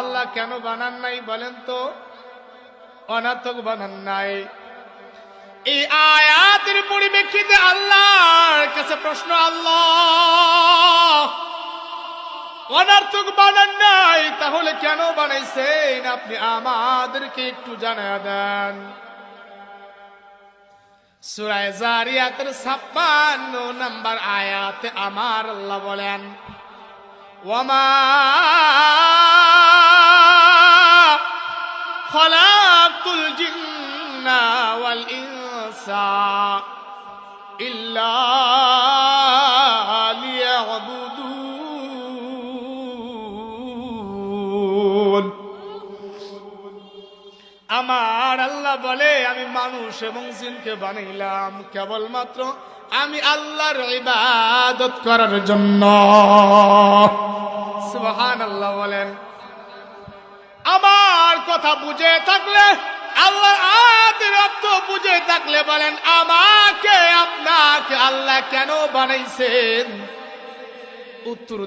আল্লাহ কেন বানান নাই বলেন তো? অনার্থক বানান নাই। এই আয়াতের পরিপ্রেক্ষিতে আল্লাহর কাছে প্রশ্ন, আল্লাহ, অনার্থক বানান নাই, তাহলে কেন বানাইছেন? আপনি আমাদেরকে একটু জানা দেন। সুরায় জারিয়াতের ছাপ্পান্ন নাম্বার আয়াতে আমার আল্লাহ বলেন, ওয়ামা আমার আল্লাহ বলে, আমি মানুষ এবং জিনকে বানাইলাম কেবলমাত্র আমি আল্লাহর ইবাদত করার জন্য। সুবহান আল্লাহ বলেন। আমার কথা বুঝে থাকলে বুঝে থাকলে বলেন আমাকে আপনাকে আল্লাহ কেন বানাইছেন? উত্তর